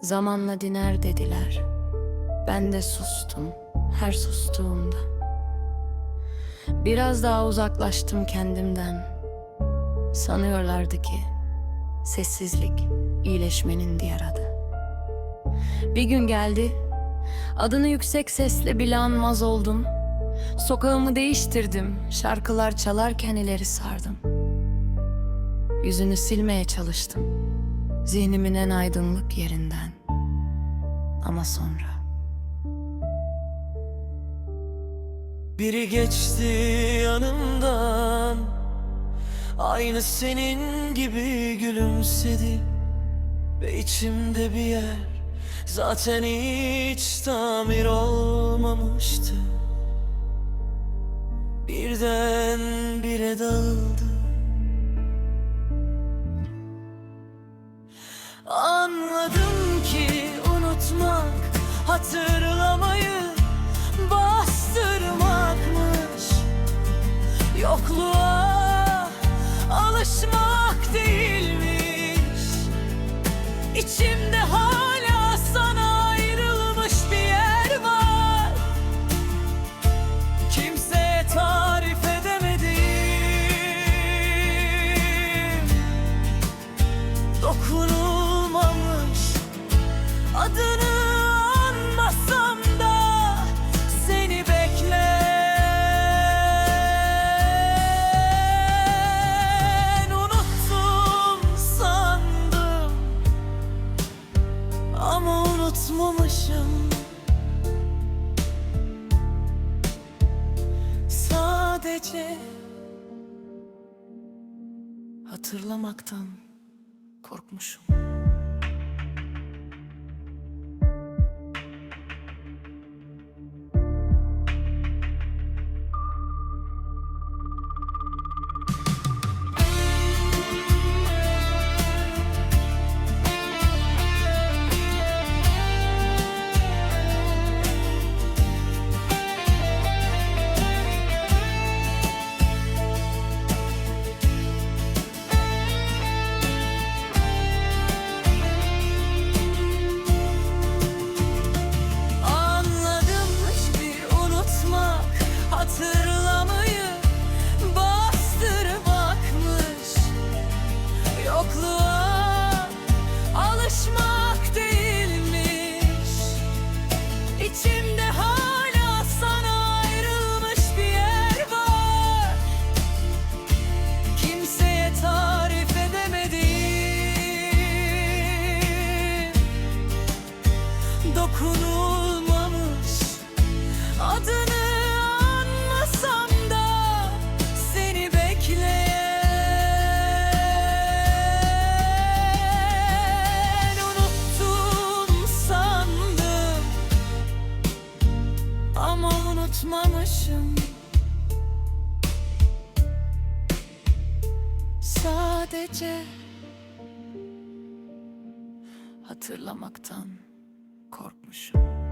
Zamanla diner dediler. Ben de sustum her sustuğumda. Biraz daha uzaklaştım kendimden. Sanıyorlardı ki sessizlik iyileşmenin diğer adı. Bir gün geldi. Adını yüksek sesle bile anmaz oldum. Sokağımı değiştirdim. Şarkılar çalarken ileri sardım. Yüzünü silmeye çalıştım. Zihnimin en aydınlık yerinden. Ama sonra. Biri geçti yanımdan. Aynı senin gibi gülümsedi. Ve içimde bir yer Zaten hiç tamir olmamıştı. Birden bire dağıldı Hatırlamayı bastırmakmış. Yokluğa alışmak değilmiş. İçimde Ama unutmamışım Sadece Hatırlamaktan korkmuşum. İçimde hala sana ayrılmış bir yer var. Kimseye tarif edemedim. Dokunulmamış unutmamışım Sadece hatırlamaktan korkmuşum.